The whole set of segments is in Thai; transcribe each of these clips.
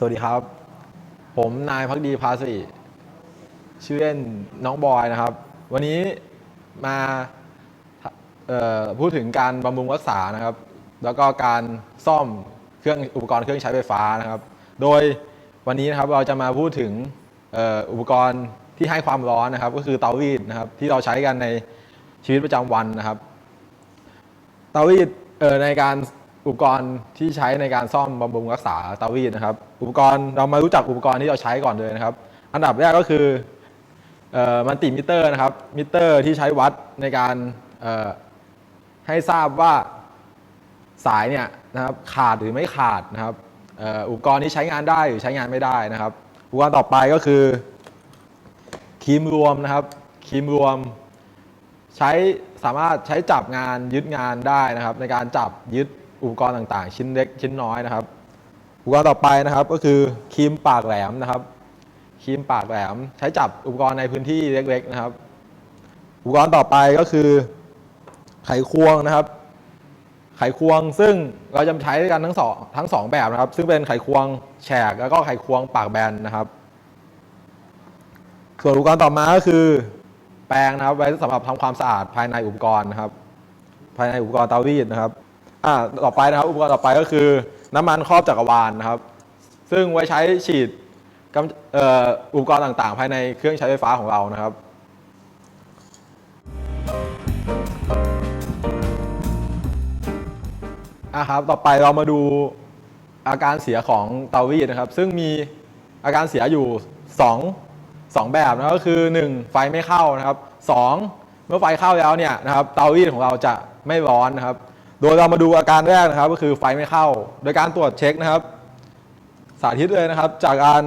สวัสดีครับ ผมนายพักดีภาสิชื่อเล่นน้องบอยนะครับ วันนี้มาพูดถึงการบำรุงรักษานะครับ แล้วก็การซ่อมเครื่องอุปกรณ์เครื่องใช้ไฟฟ้านะครับ โดยวันนี้นะครับเราจะมาพูดถึงอ,อุปกรณ์ที่ให้ความร้อนนะครับ ก็คือเตารีดนะครับ ที่เราใช้กันในชีวิตประจำวันนะครับ เตารีดในการ อุปกรณ์ที่ใช้ในการซ่อมบำรุงรักษาเตารีดนะครับ อุปกรณ์เรามารู้จักอุปกรณ์ที่เราใช้ก่อนเลยนะครับ อันดับแรกก็คืออมันติมิเตอร์นะครับมิเตอร์ที่ใช้วัดในการให้ทราบว่าสายเนี่ยนะครับขาดหรือไม่ขาดนะครับอ,อุปกรณ์ที่ใช้งานได้หรือใช้งานไม่ได้นะครับ อุปกรณ์ต่อไปก็คือครีมรวมนะครับครีมรวมใช้สามารถใช้จับงานยึดงานได้นะครับ ในการจับยึด อุปกรณ์ต่างๆ ชิ้นเล็กชิ้นน้อยนะครับ อุปกรณ์ต่อไปนะครับก็คือครีมปากแหลมนะครับครีมปากแหลมใช้จับอุปกรณ์ในพื้นที่เล็ก ๆนะครับ อุปกรณ์ต่อไปก็คือไขควงนะครับ ไขควงซึ่งเราจะใช้กันทั้งสองทั้งสองแบบนะครับ ซึ่งเป็นไขควงแฉกแล้วก็ไขควงปากแบนนะครับ ส่วนอุปกรณ์ต่อมาก็คือ แปรงนะครับไว้สำหรับทำความสะอาดภายในอุปกรณ์นะครับ ภายในอุปกรณ์เตารีดนะครับ อ่าต่อไปนะครับอุปกรณ์ต่อไปก็คือน้ำมันครอบจักรวาลนะครับ ซึ่งไว้ใช้ฉีดกำเอ่ออุปกรณ์ต่างๆ ภายในเครื่องใช้ไฟฟ้าของเรานะครับอะครับต่อไปเรามาดูอาการเสียของเตารีดนะครับ ซึ่งมีอาการเสียอยู่ 2 2 แบบนะก็คือ 1 ไฟไม่เข้านะครับ 2 เมื่อไฟเข้าแล้วเนี่ยนะครับเตารีดของเราจะไม่ร้อนนะครับ โดยเรามาดูอาการแรกนะครับ ก็คือไฟไม่เข้า โดยการตรวจเช็คนะครับ สาธิตเลยนะครับ จากการ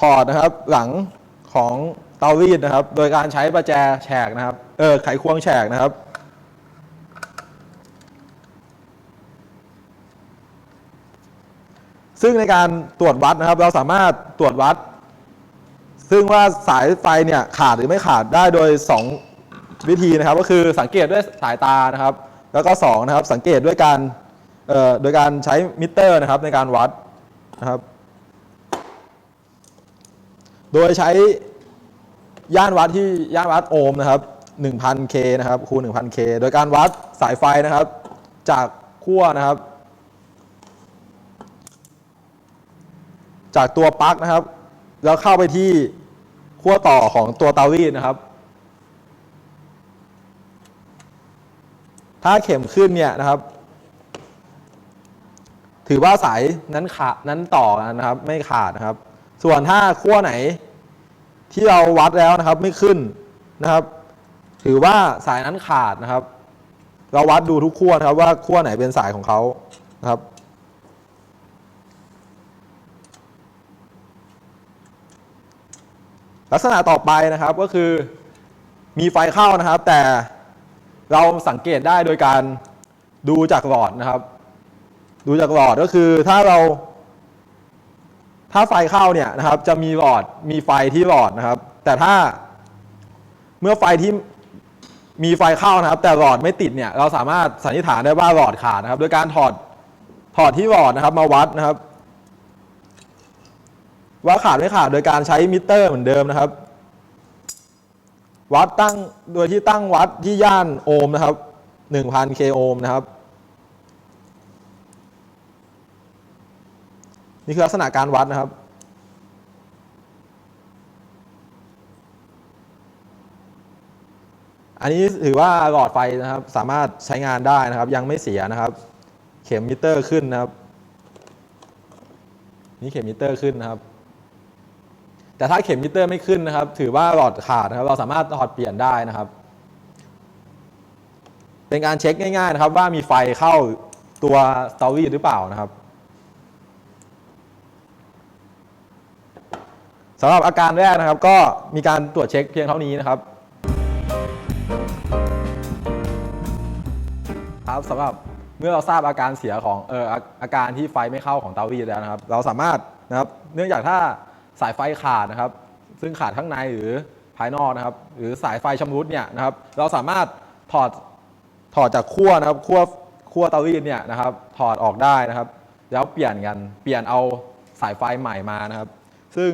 ถอดนะครับหลังของเตารีดนะครับ โดยการใช้ประแจแฉกนะครับเออไขควงแฉกนะครับ ซึ่งในการตรวจวัดนะครับ เราสามารถตรวจวัด ซึ่งว่าสายไฟเนี่ยขาดหรือไม่ขาดได้โดย 2 วิธีนะครับ ก็คือสังเกตด้วยสายตานะครับ แล้วก็2นะครับสังเกตด้วยการโดยการใช้มิเตอร์นะครับในการวัดนะครับ โดยใช้ย่านวัดที่ย่านวัดโอห์มนะครับ 1,000K นะครับคูณ 1,000K โดยการวัดสายไฟนะครับ จากขั้วนะครับ จากตัวปลั๊กนะครับ แล้วเข้าไปที่ขั้วต่อของตัวเตารีดนะครับ ถ้าเข็มขึ้นเนี่ยนะครับ ถือว่าสายนั้นขาดนั้นต่อกันนะครับ ไม่ขาดนะครับ ส่วนถ้าขั้วไหน ที่เราวัดแล้วนะครับไม่ขึ้นนะครับ ถือว่าสายนั้นขาดนะครับ เราวัดดูทุกขั้วนะครับว่าขั้วไหนเป็นสายของเขานะครับลักษณะต่อไปนะครับก็คือมีไฟเข้านะครับ แต่ เราสังเกตได้โดยการดูจากหลอดนะครับ ดูจากหลอดก็คือถ้าเรา ถ้าไฟเข้าเนี่ยนะครับ จะมีหลอดมีไฟที่หลอดนะครับ แต่ถ้าเมื่อไฟที่มีไฟเข้านะครับ แต่หลอดไม่ติดเนี่ย เราสามารถสันนิษฐานได้ว่าหลอดขาดนะครับ โดยการถอดถอดที่หลอดนะครับ มาวัดนะครับ ว่าขาดไม่ขาดโดยการใช้มิเตอร์เหมือนเดิมนะครับ วัดตั้งโดยที่ตั้งวัดที่ย่านโอห์มนะครับ 1,000 k โอห์มนะครับ นี่คือลักษณะการวัดนะครับ อันนี้ถือว่าหลอดไฟนะครับ สามารถใช้งานได้นะครับ ยังไม่เสียนะครับ เข็มมิเตอร์ขึ้นนะครับ นี่เข็มมิเตอร์ขึ้นนะครับ แต่ถ้าเข็มมิเตอร์ไม่ขึ้นนะครับ ถือว่าหลอดขาดนะครับ เราสามารถถอดเปลี่ยนได้นะครับ เป็นการเช็คง่าย ๆ นะครับ ว่ามีไฟเข้าตัวสตอรี่หรือเปล่านะครับสำหรับอาการแรกนะครับ ก็มีการตรวจเช็คเพียงเท่านี้นะครับครับสำหรับเมื่อเราทราบอาการเสียของเอออาอาการที่ไฟไม่เข้าของเตารีดแล้วนะครับ เราสามารถนะครับ เนื่องจากถ้า สายไฟขาดนะครับ ซึ่งขาดข้างในหรือภายนอกนะครับ หรือสายไฟชำรุดเนี่ยนะครับ เราสามารถถอดถอดจากขั้วนะครับขั้วขั้วเตารีดเนี่ยนะครับ ถอดออกได้นะครับ แล้วเปลี่ยนกันเปลี่ยนเอาสายไฟใหม่มานะครับ ซึ่ง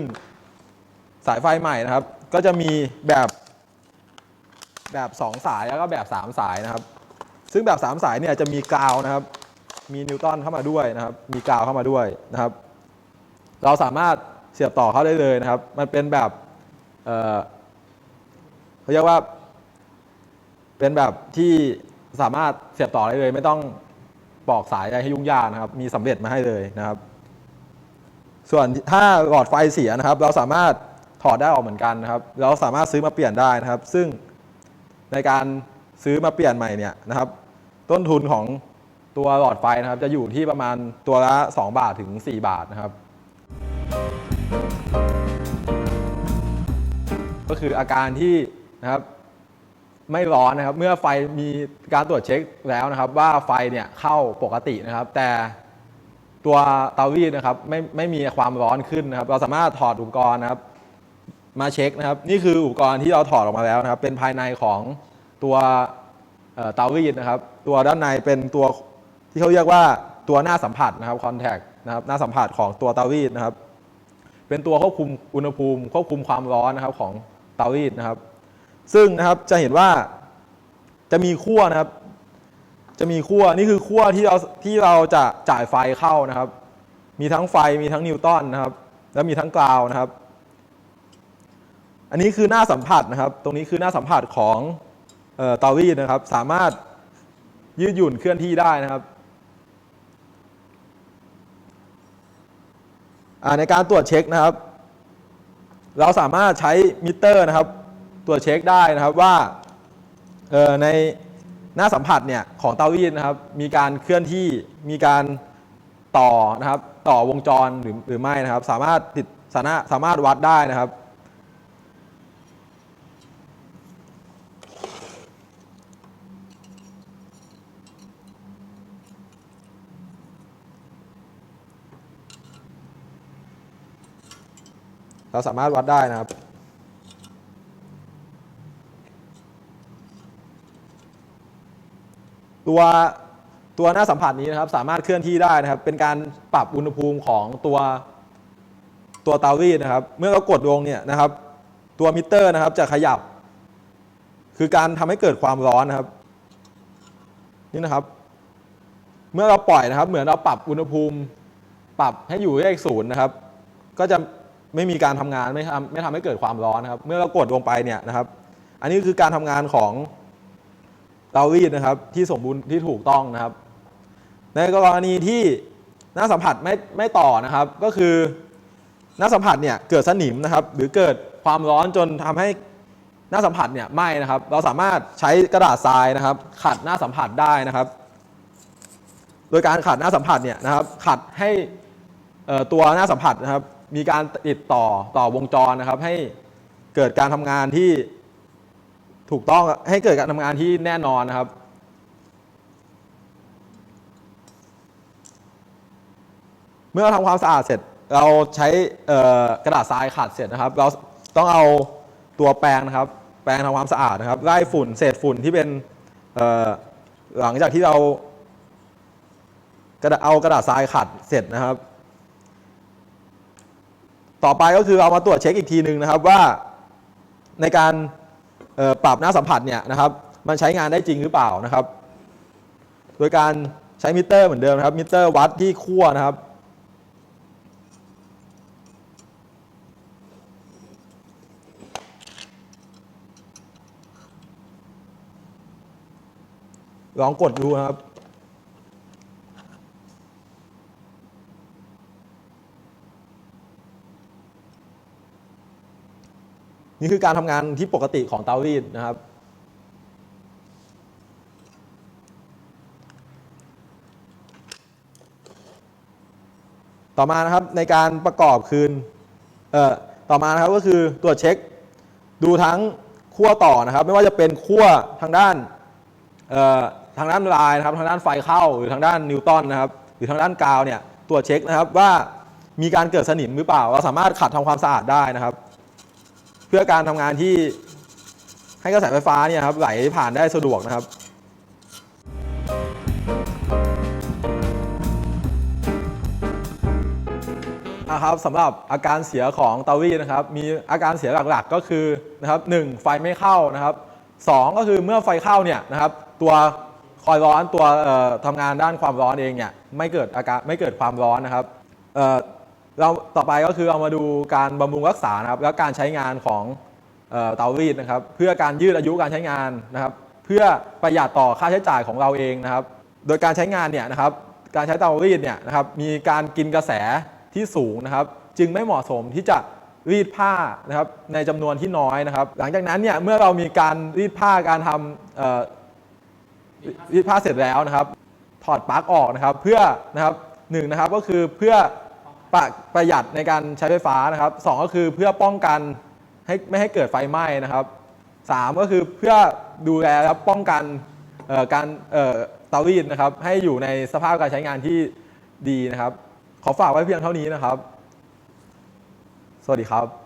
สายไฟใหม่นะครับ ก็จะมีแบบแบบ 2 สายแล้วก็แบบ 3 สายนะครับ ซึ่งแบบ 3 สายเนี่ยจะมีกาวนะครับ มีนิวตันเข้ามาด้วยนะครับ มีกาวเข้ามาด้วยนะครับ เราสามารถ เสียบต่อเข้าได้เลยนะครับ มันเป็นแบบเเขาเรียกว่า เป็นแบบที่สามารถเสียบต่อได้เลย ไม่ต้องปอกสายอะไรให้ยุ่งยากนะครับ มีสำเร็จมาให้เลยนะครับ ส่วนถ้าหลอดไฟเสียนะครับ เราสามารถถอดได้ออกเหมือนกันนะครับ เราสามารถซื้อมาเปลี่ยนได้นะครับ ซึ่งในการซื้อมาเปลี่ยนใหม่เนี่ยนะครับ ต้นทุนของตัวหลอดไฟนะครับ จะอยู่ที่ประมาณตัวละ 2 บาทถึง 4 บาทนะครับ ก็คืออาการที่นะครับไม่ร้อนนะครับ เมื่อไฟมีการตรวจเช็คแล้วนะครับ ว่าไฟเนี่ยเข้าปกตินะครับ แต่ตัวเตารีดนะครับไม่ไม่มีความร้อนขึ้นนะครับ เราสามารถถอดอุปกรณ์นะครับ มาเช็คนะครับ นี่คืออุปกรณ์ที่เราถอดออกมาแล้วนะครับ เป็นภายในของตัวเตารีดนะครับ ตัวด้านในเป็นตัวที่เขาเรียกว่าตัวหน้าสัมผัสนะครับคอนแทคนะครับหน้าสัมผัสของตัวเตารีดนะครับ เป็นตัวควบคุมอุณหภูมิ ควบคุมความร้อนนะครับของ เตารีดนะครับ ซึ่งนะครับจะเห็นว่าจะมีขั้วนะครับ จะมีขั้วนี่คือขั้วที่เราที่เราจะจ่ายไฟเข้านะครับ มีทั้งไฟมีทั้งนิวตันนะครับ แล้วมีทั้งกราวนะครับ อันนี้คือหน้าสัมผัสนะครับ ตรงนี้คือหน้าสัมผัสของเตารีดนะครับ สามารถยืดหยุ่นเคลื่อนที่ได้นะครับในการตรวจเช็คนะครับ เราสามารถใช้มิเตอร์นะครับตรวจเช็คได้นะครับว่าในหน้าสัมผัสเนี่ยของเตารีดนะครับ มีการเคลื่อนที่มีการต่อนะครับ ต่อวงจรหรือหรือไม่นะครับ สามารถติดสามารถสามารถวัดได้นะครับ เราสามารถวัดได้นะครับตัวตัวหน้าสัมผัสนี้นะครับ สามารถเคลื่อนที่ได้นะครับ เป็นการปรับอุณหภูมิของตัวตัวเตารีดนะครับ เมื่อเรากดลงเนี่ยนะครับ ตัวมิเตอร์นะครับจะขยับ คือการทำให้เกิดความร้อนนะครับ นี่นะครับ เมื่อเราปล่อยนะครับ เหมือนเราปรับอุณหภูมิ ปรับให้อยู่เลขศูนย์นะครับ ก็จะ ไม่มีการทำงานไม่ทำไม่ทำให้เกิดความร้อนนะครับ เมื่อเรากดลงไปเนี่ยนะครับ อันนี้คือการทำงานของเตารีดนะครับ ที่สมบูรณ์ที่ถูกต้องนะครับ ในกรณีที่หน้าสัมผัสไม่ไม่ต่อนะครับ ก็คือหน้าสัมผัสเนี่ยเกิดสนิมนะครับ หรือเกิดความร้อนจนทำให้หน้าสัมผัสเนี่ยไหม้นะครับ เราสามารถใช้กระดาษทรายนะครับ ขัดหน้าสัมผัสได้นะครับ โดยการขัดหน้าสัมผัสเนี่ยนะครับ ขัดให้ตัวหน้าสัมผัสนะครับ มีการติดต่อต่อวงจรนะครับ ให้เกิดการทำงานที่ถูกต้องให้เกิดการทำงานที่แน่นอนนะครับ เมื่อเราทำความสะอาดเสร็จเราใช้กระดาษทรายขัดเสร็จนะครับ เราต้องเอาตัวแปรงนะครับ แปรงทำความสะอาดนะครับไล่ฝุ่นเศษฝุ่นที่เป็นหลังจากที่เรากระดาเอากระดาษทรายขัดเสร็จนะครับ ต่อไปก็คือเอามาตรวจเช็คอีกทีหนึ่งนะครับว่าในการปรับหน้าสัมผัสเนี่ยนะครับมันใช้งานได้จริงหรือเปล่านะครับ โดยการใช้มิเตอร์เหมือนเดิมนะครับมิเตอร์วัดที่ขั้วนะครับลองกดดูนะครับ นี่คือการทำงานที่ปกติของเตารีดนะครับ ต่อมานะครับในการประกอบคืนเอ่อต่อมานะครับก็คือตรวจเช็คดูทั้งขั้วต่อนะครับ ไม่ว่าจะเป็นขั้วทางด้านเอ่อทางด้านลายนะครับทางด้านไฟเข้าหรือทางด้านนิวตันนะครับหรือทางด้านกาวเนี่ยตรวจเช็คนะครับว่ามีการเกิดสนิมหรือเปล่า เราสามารถขัดทำความสะอาดได้นะครับ เพื่อการทำงานที่ให้กระแสไฟฟ้าเนี่ยครับไหลผ่านได้สะดวกนะครับนะครับสำหรับอาการเสียของเตารีดนะครับ มีอาการเสียหลักๆก็คือนะครับหนึ่งไฟไม่เข้านะครับสองก็คือเมื่อไฟเข้าเนี่ยนะครับตัวคอยร้อนตัวเอ่อทำงานด้านความร้อนเองเนี่ยไม่เกิดอาการไม่เกิดความร้อนนะครับ เราต่อไปก็คือเอามาดูการบำรุงรักษานะครับแล้วการใช้งานของเตารีดนะครับ เพื่อการยืดอายุการใช้งานนะครับ เพื่อประหยัดต่อค่าใช้จ่ายของเราเองนะครับ โดยการใช้งานเนี่ยนะครับ การใช้เตารีดเนี่ยนะครับมีการกินกระแสที่สูงนะครับ จึงไม่เหมาะสมที่จะรีดผ้านะครับในจำนวนที่น้อยนะครับ หลังจากนั้นเนี่ยเมื่อเรามีการรีดผ้าการทำรีดผ้าเสร็จแล้วนะครับ ถอดปลั๊กออกนะครับ เพื่อนะครับหนึ่งนะครับก็คือเพื่อ ประประหยัดในการใช้ไฟฟ้านะครับสองก็คือเพื่อป้องกันให้ไม่ให้เกิดไฟไหม้นะครับสามก็คือเพื่อดูแลและป้องกันการเอ่อเตารีดนะครับ ให้อยู่ในสภาพการใช้งานที่ดีนะครับ ขอฝากไว้เพียงเท่านี้นะครับ สวัสดีครับ